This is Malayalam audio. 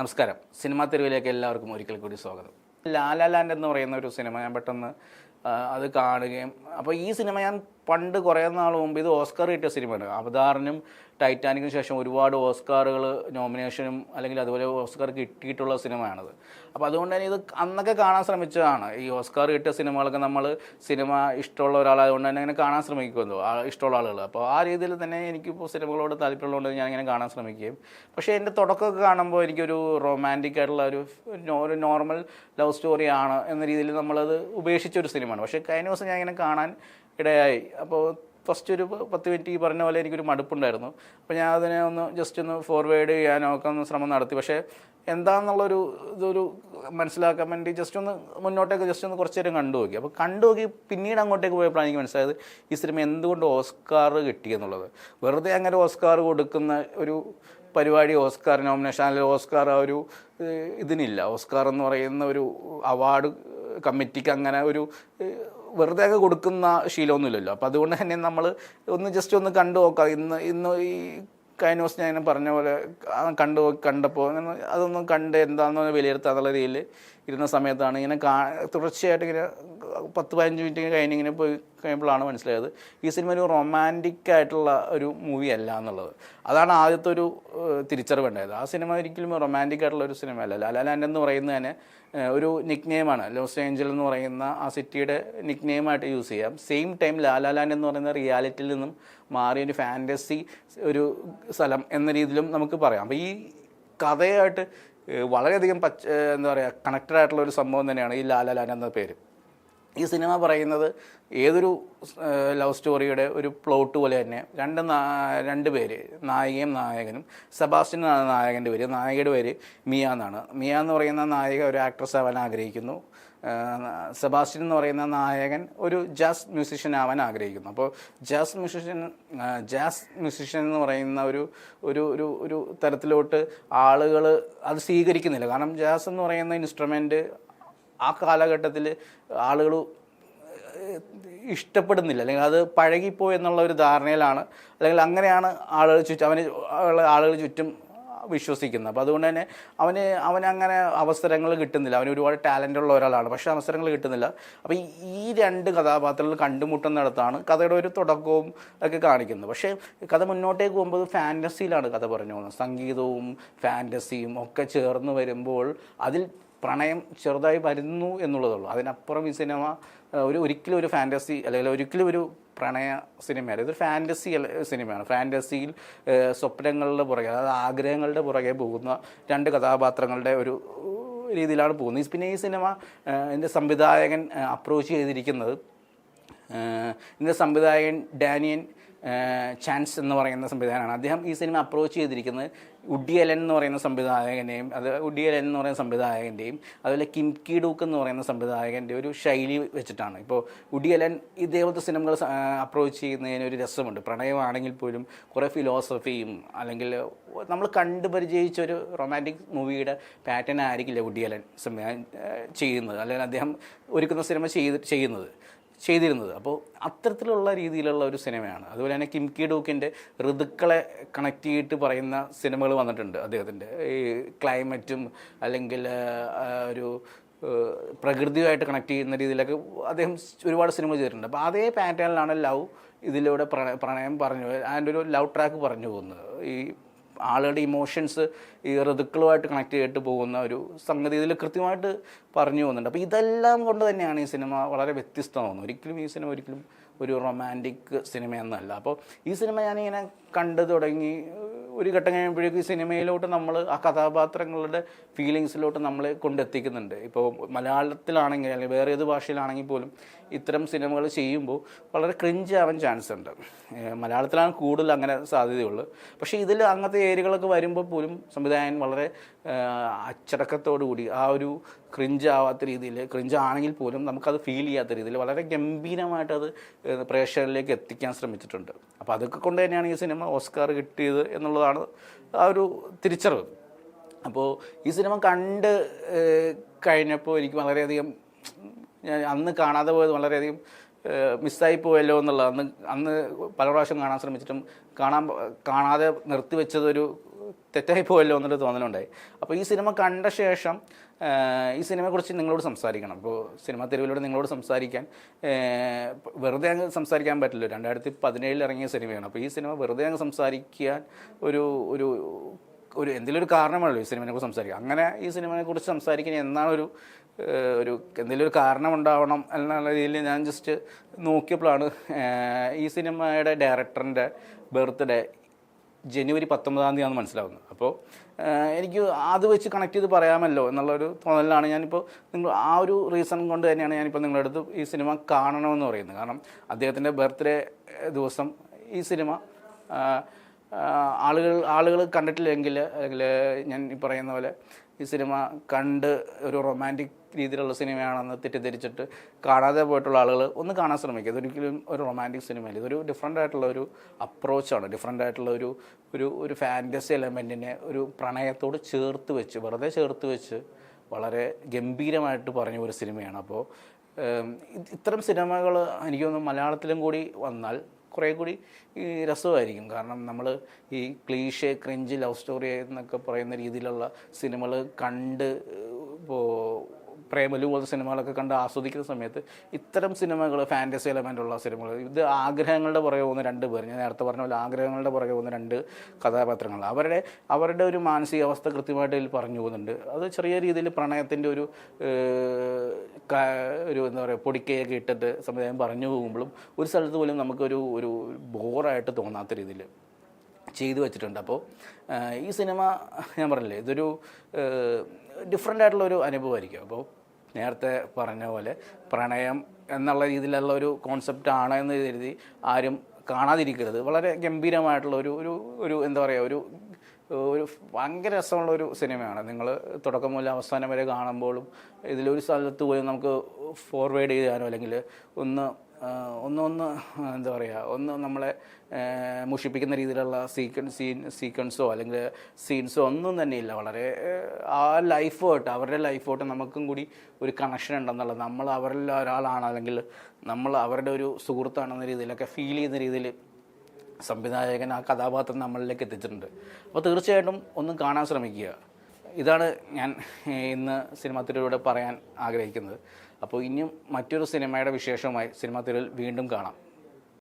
നമസ്കാരം. സിനിമാ തെരുവിലേക്ക് എല്ലാവർക്കും ഒരിക്കൽ കൂടി സ്വാഗതം. ലാലാ ലാൻഡ് എന്ന് പറയുന്ന ഒരു സിനിമ ഞാൻ പെട്ടെന്ന് അത് കാണുകയും അപ്പോൾ ഈ സിനിമ ഞാൻ പണ്ട് കുറേ നാൾ മുമ്പ് ഇത് ഓസ്കാർ കിട്ടിയ സിനിമയാണ്. അവതാറിനും ടൈറ്റാനിക്കിന് ശേഷം ഒരുപാട് ഓസ്കാറുകൾ നോമിനേഷനും അല്ലെങ്കിൽ അതുപോലെ ഓസ്കാർ കിട്ടിയിട്ടുള്ള സിനിമയാണത്. അപ്പോൾ അതുകൊണ്ട് തന്നെ ഇത് അന്നൊക്കെ കാണാൻ ശ്രമിച്ചതാണ്. ഈ ഓസ്കാർ കിട്ടിയ സിനിമകളൊക്കെ നമ്മൾ സിനിമ ഇഷ്ടമുള്ള ഒരാളായതുകൊണ്ട് തന്നെ അങ്ങനെ കാണാൻ ശ്രമിക്കുമല്ലോ ഇഷ്ടമുള്ള ആളുകൾ അപ്പോൾ ആ രീതിയിൽ തന്നെ എനിക്കിപ്പോൾ സിനിമകളോട് താല്പര്യമുള്ളതുകൊണ്ട് ഞാൻ ഇങ്ങനെ കാണാൻ ശ്രമിക്കുകയും. പക്ഷേ എന്റെ തുടക്കമൊക്കെ കാണുമ്പോൾ എനിക്കൊരു റൊമാന്റിക് ആയിട്ടുള്ള ഒരു നോർമൽ ലവ് സ്റ്റോറിയാണ് എന്ന രീതിയിൽ നമ്മളത് ഉപേക്ഷിച്ച ഒരു സിനിമയാണ്. പക്ഷേ കഴിഞ്ഞ ദിവസം ഞാൻ ഇങ്ങനെ കാണാൻ ഇടയായി. അപ്പോൾ ഫസ്റ്റ് ഒരു പത്ത് മിനിറ്റ് ഈ പറഞ്ഞ പോലെ എനിക്കൊരു മടുപ്പുണ്ടായിരുന്നു. അപ്പോൾ ഞാൻ അതിനെ ഒന്ന് ജസ്റ്റ് ഒന്ന് ഫോർവേഡ് ചെയ്യാനൊക്കെ ഒന്ന് ശ്രമം നടത്തി. പക്ഷേ എന്താണെന്നുള്ളൊരു ഇതൊരു മനസ്സിലാക്കാൻ വേണ്ടി ജസ്റ്റ് ഒന്ന് മുന്നോട്ടേക്ക് ജസ്റ്റ് ഒന്ന് കുറച്ച് നേരം കണ്ടു നോക്കി. അപ്പോൾ കണ്ടു നോക്കി പിന്നീട് അങ്ങോട്ടേക്ക് പോയപ്പോഴാണ് എനിക്ക് മനസ്സിലായത് ഈ സിനിമ എന്തുകൊണ്ട് ഓസ്കാർ കിട്ടിയെന്നുള്ളത് വെറുതെ അങ്ങനെ ഓസ്കാർ കൊടുക്കുന്ന ഒരു പരിപാടി ഓസ്കാർ നോമിനേഷൻ അല്ലെങ്കിൽ ഓസ്കാർ ആ ഒരു ഇതിനില്ല. ഓസ്കാർ എന്ന് പറയുന്ന ഒരു അവാർഡ് കമ്മിറ്റിക്ക് അങ്ങനെ ഒരു വെറുതെ ഒക്കെ കൊടുക്കുന്ന ശീലമൊന്നുമില്ലല്ലോ. അപ്പോൾ അതുകൊണ്ട് തന്നെ നമ്മൾ ഒന്ന് ജസ്റ്റ് ഒന്ന് കണ്ടു നോക്കാം. ഇന്ന് ഇന്ന് ഈ കഴിഞ്ഞ ദിവസം ഞാൻ പറഞ്ഞ പോലെ കണ്ടു കണ്ടപ്പോൾ അങ്ങനെ അതൊന്നും കണ്ട് എന്താണെന്ന് വിലയിരുത്താന്നുള്ള രീതിയിൽ ഇരുന്ന സമയത്താണ് ഇങ്ങനെ കാ തുടർച്ചയായിട്ട് ഇങ്ങനെ പത്ത് പതിനഞ്ച് മിനിറ്റ് കഴിഞ്ഞ് ഇങ്ങനെ പോയി കഴിയുമ്പോഴാണ് മനസ്സിലായത് ഈ സിനിമ ഒരു റൊമാന്റിക് ആയിട്ടുള്ള ഒരു മൂവി അല്ല എന്നുള്ളത്. അതാണ് ആദ്യത്തെ ഒരു തിരിച്ചറിവ് തിരിച്ചറിവുണ്ടായത് ആ സിനിമ ഒരിക്കലും റൊമാന്റിക് ആയിട്ടുള്ള ഒരു സിനിമ അല്ല. ലാലാ ലാൻഡ് എന്ന് പറയുന്നത് തന്നെ ഒരു നിക് നെയിമാണ് ലോസ് ഏഞ്ചൽ എന്ന് പറയുന്ന ആ സിറ്റിയുടെ നിക് നെയിമായിട്ട് യൂസ് ചെയ്യാം. Same time La La Land എന്ന് പറയുന്ന റിയാലിറ്റിയിൽ നിന്നും മാറിയ ഒരു ഫാന്റസി ഒരു സ്ഥലം എന്ന രീതിയിലും നമുക്ക് പറയാം. അപ്പോൾ ഈ കഥയായിട്ട് വളരെയധികം പച്ച എന്താ പറയുക കണക്റ്റഡ് ആയിട്ടുള്ള ഒരു സംഭവം തന്നെയാണ് ഈ ലാലാ ലാൻഡ് എന്ന പേര്. ഈ സിനിമ പറയുന്നത് ഏതൊരു ലവ് സ്റ്റോറിയുടെ ഒരു പ്ലോട്ട് പോലെ തന്നെ രണ്ട് രണ്ട് പേര് നായികയും നായകനും സെബാസ്റ്റ്യൻ എന്നാണ് നായകന്റെ പേര് നായികയുടെ പേര് മിയ എന്നാണ്. മിയ എന്ന് പറയുന്ന നായിക ഒരു ആക്ട്രസ് ആവാൻ ആഗ്രഹിക്കുന്നു. സെബാസ്റ്റ്യൻ എന്ന് പറയുന്ന നായകൻ ഒരു ജാസ് മ്യൂസിഷ്യൻ ആവാൻ ആഗ്രഹിക്കുന്നു. അപ്പോൾ ജാസ് മ്യൂസിഷ്യൻ ജാസ് മ്യൂസിഷ്യൻ എന്ന് പറയുന്ന ഒരു ഒരു ഒരു ഒരു തരത്തിലോട്ട് ആളുകൾ അത് സ്വീകരിക്കുന്നില്ല. കാരണം ജാസ് എന്ന് പറയുന്ന ഇൻസ്ട്രുമെന്റ് ആ കാലഘട്ടത്തിൽ ആളുകൾ ഇഷ്ടപ്പെടുന്നില്ല. അല്ലെങ്കിൽ അത് പഴകിപ്പോയി എന്നുള്ള ഒരു ധാരണയിലാണ്. അല്ലെങ്കിൽ അങ്ങനെയാണ് ആളുകൾ ചുറ്റും അവന് ഉള്ള ആളുകൾ ചുറ്റും വിശ്വസിക്കുന്നത്. അപ്പോൾ അതുകൊണ്ട് തന്നെ അവന് അവനങ്ങനെ അവസരങ്ങൾ കിട്ടുന്നില്ല. അവന് ഒരുപാട് ടാലന്റ് ഉള്ള ഒരാളാണ്. പക്ഷേ അവസരങ്ങൾ കിട്ടുന്നില്ല. അപ്പോൾ ഈ- രണ്ട് കഥാപാത്രങ്ങൾ കണ്ടുമുട്ടുന്നിടത്താണ് കഥയുടെ ഒരു തുടക്കവും ഒക്കെ കാണിക്കുന്നത്. പക്ഷേ കഥ മുന്നോട്ടേക്ക് പോകുമ്പോൾ ഫാന്റസിയിലാണ് കഥ പറഞ്ഞു പോകുന്നത്. സംഗീതവും ഫാന്റസിയും ഒക്കെ ചേർന്ന് വരുമ്പോൾ അതിൽ പ്രണയം ചെറുതായി വരുന്നു എന്നുള്ളതുള്ളൂ അതിനപ്പുറം ഈ സിനിമ ഒരു ഒരിക്കലും ഒരു ഫാന്റസി അല്ലെങ്കിൽ ഒരിക്കലും ഒരു പ്രണയ സിനിമയല്ല. ഇതൊരു ഫാന്റസി സിനിമയാണ്. ഫാന്റസിയിൽ സ്വപ്നങ്ങളുടെ പുറകെ അതായത് ആഗ്രഹങ്ങളുടെ പുറകെ പോകുന്ന രണ്ട് കഥാപാത്രങ്ങളുടെ ഒരു രീതിയിലാണ് പോകുന്നത്. പിന്നെ ഈ സിനിമ എന്റെ സംവിധായകൻ അപ്രോച്ച് ചെയ്തിരിക്കുന്നത് എന്റെ സംവിധായകൻ ഡാനിയൻ ചാൻസ് എന്ന് പറയുന്ന സംവിധാനമാണ്. അദ്ദേഹം ഈ സിനിമ അപ്രോച്ച് ചെയ്തിരിക്കുന്നത് ഉഡിയലൻ എന്ന് പറയുന്ന സംവിധായകന്റെയും അത് ഉഡിയലൻ എന്ന് പറയുന്ന സംവിധായകന്റെയും അതുപോലെ കിംകി ഡൂക്ക് എന്ന് പറയുന്ന സംവിധായകന്റെ ഒരു ശൈലി വെച്ചിട്ടാണ്. ഇപ്പോൾ ഉഡിയലൻ ഇതേപോലത്തെ സിനിമകൾ അപ്രോച്ച് ചെയ്യുന്നതിന് ഒരു രസമുണ്ട്. പ്രണയമാണെങ്കിൽ പോലും കുറേ ഫിലോസഫിയും അല്ലെങ്കിൽ നമ്മൾ കണ്ടുപരിചയിച്ച ഒരു റൊമാന്റിക് മൂവിയുടെ പാറ്റേൺ ആയിരിക്കില്ല ഉഡിയലൻ സംവിധാനം ചെയ്യുന്നത്. അല്ലെങ്കിൽ അദ്ദേഹം ഒരുക്കുന്ന സിനിമ ചെയ്ത് ചെയ്യുന്നത്. ചെയ്തിരുന്നത്. അപ്പോൾ അത്തരത്തിലുള്ള രീതിയിലുള്ള ഒരു സിനിമയാണ്. അതുപോലെ തന്നെ കിം കി ഡൂക്കിന്റെ ഋതുക്കളെ കണക്ട് ചെയ്തിട്ട് പറയുന്ന സിനിമകൾ വന്നിട്ടുണ്ട് അദ്ദേഹത്തിന്റെ. ഈ ക്ലൈമറ്റും അല്ലെങ്കിൽ ഒരു പ്രകൃതിയുമായിട്ട് കണക്ട് ചെയ്യുന്ന രീതിയിലൊക്കെ അദ്ദേഹം ഒരുപാട് സിനിമകൾ ചെയ്തിട്ടുണ്ട്. അപ്പോൾ അതേ പാറ്റേണിലാണ് ലവ് ഇതിലൂടെ പ്രണയം പറഞ്ഞു ആൻഡ് ഒരു ലവ് ട്രാക്ക് പറഞ്ഞു പോകുന്നത്. ഈ ആളുകളുടെ ഇമോഷൻസ് ഈ ഋതുക്കളുമായിട്ട് കണക്ട് ചെയ്തിട്ട് പോകുന്ന ഒരു സംഗതി ഇതിൽ കൃത്യമായിട്ട് പറഞ്ഞു പോകുന്നുണ്ട്. അപ്പോൾ ഇതെല്ലാം കൊണ്ട് തന്നെയാണ് ഈ സിനിമ വളരെ വ്യത്യസ്തമാകുന്നത് ഒരിക്കലും ഈ സിനിമ ഒരിക്കലും ഒരു റൊമാന്റിക് സിനിമയൊന്നുമല്ല അപ്പോൾ ഈ സിനിമ ഞാനിങ്ങനെ കണ്ടു തുടങ്ങി. ഒരു ഘട്ടം കഴിയുമ്പോഴേക്കും സിനിമയിലോട്ട് നമ്മൾ ആ കഥാപാത്രങ്ങളുടെ ഫീലിങ്സിലോട്ട് നമ്മൾ കൊണ്ടെത്തിക്കുന്നുണ്ട്. ഇപ്പോൾ മലയാളത്തിലാണെങ്കിൽ അല്ലെങ്കിൽ വേറെ ഏത് ഭാഷയിലാണെങ്കിൽ പോലും ഇത്തരം സിനിമകൾ ചെയ്യുമ്പോൾ വളരെ ക്രിഞ്ച് ആവാൻ ചാൻസ് ഉണ്ട്. മലയാളത്തിലാണ് കൂടുതൽ അങ്ങനെ സാധ്യതയുള്ളൂ. പക്ഷേ ഇതിൽ അങ്ങനത്തെ ഏരിയകളൊക്കെ വരുമ്പോൾ പോലും സംവിധായകൻ വളരെ അച്ചടക്കത്തോടുകൂടി അച്ചടക്കത്തോടു കൂടി ആ ഒരു ക്രിഞ്ച് ആവാത്ത രീതിയിൽ ക്രിഞ്ച് ആണെങ്കിൽ പോലും നമുക്കത് ഫീൽ ചെയ്യാത്ത രീതിയിൽ വളരെ ഗംഭീരമായിട്ടത് പ്രേക്ഷകരിലേക്ക് എത്തിക്കാൻ ശ്രമിച്ചിട്ടുണ്ട്. അപ്പോൾ അതൊക്കെ കൊണ്ട് തന്നെയാണ് ഈ സിനിമ ഓസ്കാർ കിട്ടിയത് എന്നുള്ളതാണ് ആ ഒരു തിരിച്ചറിവ്. അപ്പോൾ ഈ സിനിമ കണ്ട് കഴിഞ്ഞപ്പോൾ എനിക്ക് വളരെയധികം ഞാൻ അന്ന് കാണാതെ പോയത് വളരെയധികം മിസ്സായി പോയല്ലോ എന്നുള്ളത്. അന്ന് അന്ന് പല പ്രാവശ്യം കാണാൻ ശ്രമിച്ചിട്ടും കാണാൻ കാണാതെ നിർത്തിവെച്ചതൊരു തെറ്റായി പോയല്ലോ എന്നൊരു തോന്നലുണ്ടായി. അപ്പോൾ ഈ സിനിമ കണ്ട ശേഷം ഈ സിനിമയെക്കുറിച്ച് നിങ്ങളോട് സംസാരിക്കണം. അപ്പോൾ സിനിമ തെരുവിലൂടെ നിങ്ങളോട് സംസാരിക്കാൻ വെറുതെ അങ്ങ് സംസാരിക്കാൻ പറ്റില്ല. രണ്ടായിരത്തി പതിനേഴിൽ ഇറങ്ങിയ സിനിമയാണ്. അപ്പോൾ ഈ സിനിമ വെറുതെ അങ്ങ് സംസാരിക്കാൻ ഒരു ഒരു ഒരു എന്തെങ്കിലും ഒരു കാരണമാണല്ലോ ഈ സിനിമയെക്കുറിച്ച് സംസാരിക്കുക. അങ്ങനെ ഈ സിനിമയെക്കുറിച്ച് സംസാരിക്കാൻ എന്നാണ് ഒരു ഒരു എന്തെങ്കിലും ഒരു കാരണം ഉണ്ടാവണം എന്നുള്ള രീതിയിൽ ഞാൻ ജസ്റ്റ് നോക്കിയപ്പോഴാണ് ഈ സിനിമയുടെ ഡയറക്ടറിന്റെ ബർത്ത്ഡേ ജനുവരി പത്തൊമ്പതാം തീയതിയാണ് മനസ്സിലാവുന്നത്. അപ്പോൾ എനിക്ക് അത് വെച്ച് കണക്ട് ചെയ്ത് പറയാമല്ലോ എന്നുള്ളൊരു തോന്നലിലാണ് ഞാനിപ്പോൾ നിങ്ങൾ ആ ഒരു റീസൺ കൊണ്ട് തന്നെയാണ് ഞാനിപ്പോൾ നിങ്ങളുടെ അടുത്ത് ഈ സിനിമ കാണണമെന്ന് പറയുന്നത്. കാരണം അദ്ദേഹത്തിന്റെ ബർത്ത്ഡേ ദിവസം ഈ സിനിമ ആളുകൾ ആളുകൾ കണ്ടിട്ടില്ലെങ്കിൽ അല്ലെങ്കിൽ ഞാൻ ഈ പറയുന്ന പോലെ ഈ സിനിമ കണ്ട് ഒരു റൊമാന്റിക് രീതിയിലുള്ള സിനിമയാണെന്ന് തെറ്റിദ്ധരിച്ചിട്ട് കാണാതെ പോയിട്ടുള്ള ആളുകൾ ഒന്ന് കാണാൻ ശ്രമിക്കുക. ഇതൊരിക്കലും ഒരു റൊമാന്റിക് സിനിമയല്ല. ഇതൊരു ഡിഫറെന്റ് ആയിട്ടുള്ള ഒരു അപ്രോച്ചാണ് ഡിഫറെന്റ് ആയിട്ടുള്ള ഒരു ഒരു ഒരു ഫാന്റസി എലമെന്റിനെ ഒരു പ്രണയത്തോട് ചേർത്ത് വെച്ച് വെറുതെ ചേർത്ത് വെച്ച് വളരെ ഗംഭീരമായിട്ട് പറഞ്ഞ ഒരു സിനിമയാണ്. അപ്പോൾ ഇത്തരം സിനിമകൾ എനിക്കൊന്ന് മലയാളത്തിലും കൂടി വന്നാൽ കുറേ കൂടി ഈ രസമായിരിക്കും. കാരണം നമ്മൾ ഈ ക്ലീഷെ ക്രിഞ്ച് ലവ് സ്റ്റോറി എന്നൊക്കെ പറയുന്ന രീതിയിലുള്ള സിനിമകൾ കണ്ട് ഇപ്പോൾ പ്രേമലു പോലത്തെ സിനിമകളൊക്കെ കണ്ട് ആസ്വദിക്കുന്ന സമയത്ത് ഇത്തരം സിനിമകൾ ഫാന്റസി എലമെന്റ് ഉള്ള സിനിമകൾ ഇത് ആഗ്രഹങ്ങളുടെ പുറകെ പോകുന്ന രണ്ട് പേർ ഞാൻ നേരത്തെ പറഞ്ഞ പോലെ ആഗ്രഹങ്ങളുടെ പുറകെ പോകുന്ന രണ്ട് കഥാപാത്രങ്ങൾ അവരുടെ അവരുടെ ഒരു മാനസികാവസ്ഥ കൃത്യമായിട്ട് ഇതിൽ പറഞ്ഞു പോകുന്നുണ്ട്. അത് ചെറിയ രീതിയിൽ പ്രണയത്തിന്റെ ഒരു ഒരു എന്താ പറയുക പൊടിക്കയൊക്കെ ഇട്ടിട്ട് സംവിധാനം പറഞ്ഞു പോകുമ്പോഴും ഒരു സ്ഥലത്ത് പോലും നമുക്കൊരു ഒരു ബോറായിട്ട് തോന്നാത്ത രീതിയിൽ ചെയ്തു വെച്ചിട്ടുണ്ട്. അപ്പോൾ ഈ സിനിമ ഞാൻ പറഞ്ഞില്ലേ ഇതൊരു ഡിഫറെന്റ് ആയിട്ടുള്ളൊരു അനുഭവമായിരിക്കും. അപ്പോൾ നേരത്തെ പറഞ്ഞ പോലെ പ്രണയം എന്നുള്ള രീതിയിലുള്ള ഒരു കോൺസെപ്റ്റ് ആണ് എന്ന് കരുതി ആരും കാണാതിരിക്കരുത്. വളരെ ഗംഭീരമായിട്ടുള്ള ഒരു ഒരു ഒരു എന്താ പറയുക ഒരു ഒരു ഭയങ്കര രസമുള്ള ഒരു സിനിമയാണ്. നിങ്ങൾ തുടക്കം മുതൽ അവസാനം വരെ കാണുമ്പോഴും ഇതിലൊരു സ്ഥലത്ത് പോയി നമുക്ക് ഫോർവേഡ് ചെയ്യാനോ അല്ലെങ്കിൽ ഒന്ന് ആ, ഒന്ന് ഒന്ന് എന്താ പറയുക ഒന്ന് നമ്മളെ മുഷിപ്പിക്കുന്ന രീതിയിലുള്ള സീക്വൻ സീൻ സീക്വൻസോ അല്ലെങ്കിൽ സീൻസോ ഒന്നും തന്നെ ഇല്ല. വളരെ ആ ലൈഫോട്ട് അവരുടെ ലൈഫോട്ട് നമുക്കും കൂടി ഒരു കണക്ഷൻ ഉണ്ടെന്നുള്ളത്. നമ്മൾ അവരിൽ ഒരാളാണ് അല്ലെങ്കിൽ നമ്മൾ അവരുടെ ഒരു സുഹൃത്താണെന്ന രീതിയിലൊക്കെ ഫീൽ ചെയ്യുന്ന രീതിയിൽ സംവിധായകൻ ആ കഥാപാത്രം നമ്മളിലേക്ക് എത്തിച്ചിട്ടുണ്ട്. അപ്പോൾ തീർച്ചയായിട്ടും ഒന്നും കാണാൻ ശ്രമിക്കുക. ഇതാണ് ഞാൻ ഇന്ന് സിനിമത്തിലൂടെ പറയാൻ ആഗ്രഹിക്കുന്നത്. അപ്പോൾ ഇനിയും മറ്റൊരു സിനിമയുടെ വിശേഷവുമായി സിനിമ തിരയിൽ വീണ്ടും കാണാം.